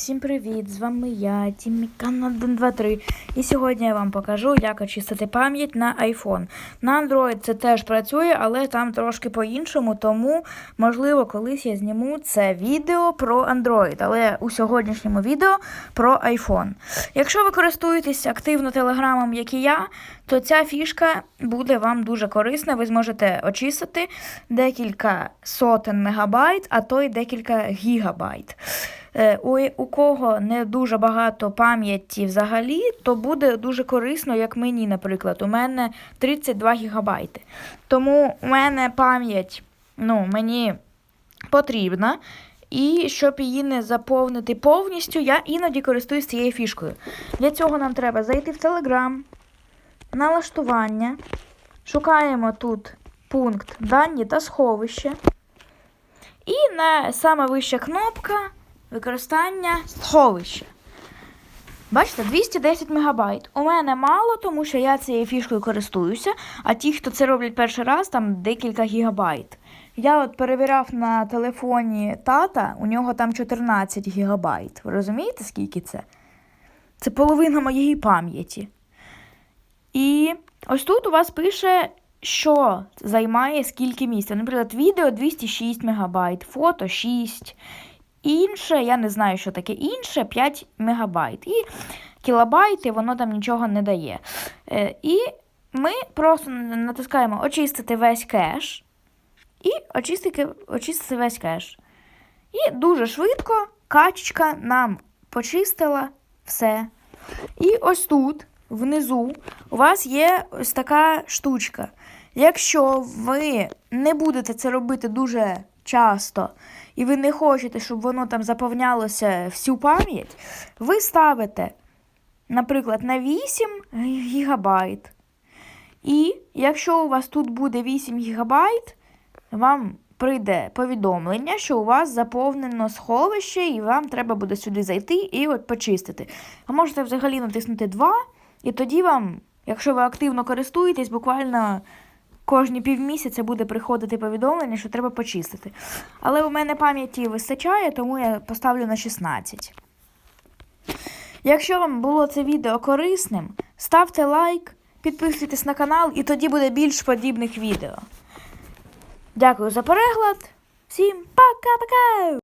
Всім привіт! З вами я, Тімікан 123. І сьогодні я вам покажу, як очистити пам'ять на iPhone. На Android це теж працює, але там трошки по-іншому, тому, можливо, колись я зніму це відео про Android, але у сьогоднішньому відео про iPhone. Якщо ви користуєтесь активно телеграмом, як і я, то ця фішка буде вам дуже корисна. Ви зможете очистити декілька сотень мегабайт, а то й декілька гігабайт. Е, У, у кого не дуже багато пам'яті взагалі, то буде дуже корисно, як мені, наприклад. У мене 32 гігабайти. Тому у мене пам'ять ну, мені потрібна. І щоб її не заповнити повністю, я іноді користуюсь цією фішкою. Для цього нам треба зайти в Telegram, налаштування. Шукаємо тут пункт дані та сховище. І на саме вища кнопка використання сховища. Бачите, 210 мегабайт. У мене мало, тому що я цією фішкою користуюся, а ті, хто це роблять перший раз, там декілька гігабайт. Я от перевіряв на телефоні тата, у нього там 14 гігабайт. Ви розумієте, скільки це? Це половина моєї пам'яті. І ось тут у вас пише, що займає скільки місця. Наприклад, відео 206 мегабайт, фото 6. Інше, я не знаю, що таке інше, 5 мегабайт. І кілобайти, воно там нічого не дає. Е, І ми просто натискаємо очистити весь кеш. І очистити, очистити весь кеш. І дуже швидко качечка нам почистила все. І ось тут, внизу, у вас є ось така штучка. Якщо ви не будете це робити дуже часто, і ви не хочете, щоб воно там заповнялося всю пам'ять, ви ставите, наприклад, на 8 гігабайт. І якщо у вас тут буде 8 гігабайт, вам прийде повідомлення, що у вас заповнено сховище, і вам треба буде сюди зайти і от почистити. А можете взагалі натиснути 2, і тоді вам, якщо ви активно користуєтесь, буквально кожні півмісяця буде приходити повідомлення, що треба почистити. Але у мене пам'яті вистачає, тому я поставлю на 16. Якщо вам було це відео корисним, ставте лайк, підписуйтесь на канал, і тоді буде більш подібних відео. Дякую за перегляд. Всім пока-пока!